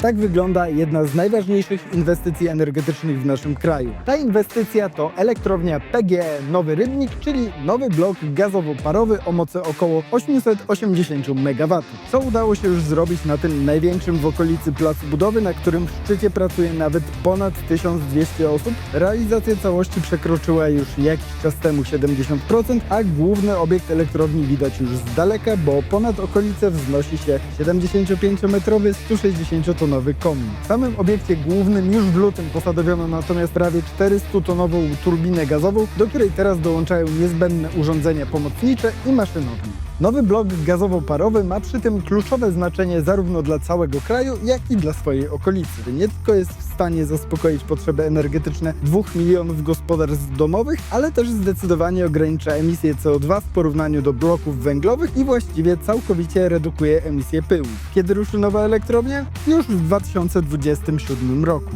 Tak wygląda jedna z najważniejszych inwestycji energetycznych w naszym kraju. Ta inwestycja to elektrownia PGE Nowy Rybnik, czyli nowy blok gazowo-parowy o mocy około 880 MW. Co udało się już zrobić na tym największym w okolicy placu budowy, na którym w szczycie pracuje nawet ponad 1200 osób. Realizacja całości przekroczyła już jakiś czas temu 70%, a główny obiekt elektrowni widać już z daleka, bo ponad okolice wznosi się 75-metrowy, 160-tonowy komin. W samym obiekcie głównym już w lutym posadowiono natomiast prawie 400-tonową turbinę gazową, do której teraz dołączają niezbędne urządzenia pomocnicze i maszynownie. Nowy blok gazowo-parowy ma przy tym kluczowe znaczenie zarówno dla całego kraju, jak i dla swojej okolicy. Nie tylko jest w stanie zaspokoić potrzeby energetyczne 2 milionów gospodarstw domowych, ale też zdecydowanie ogranicza emisję CO2 w porównaniu do bloków węglowych i właściwie całkowicie redukuje emisję pyłu. Kiedy ruszy nowa elektrownia? Już w 2027 roku.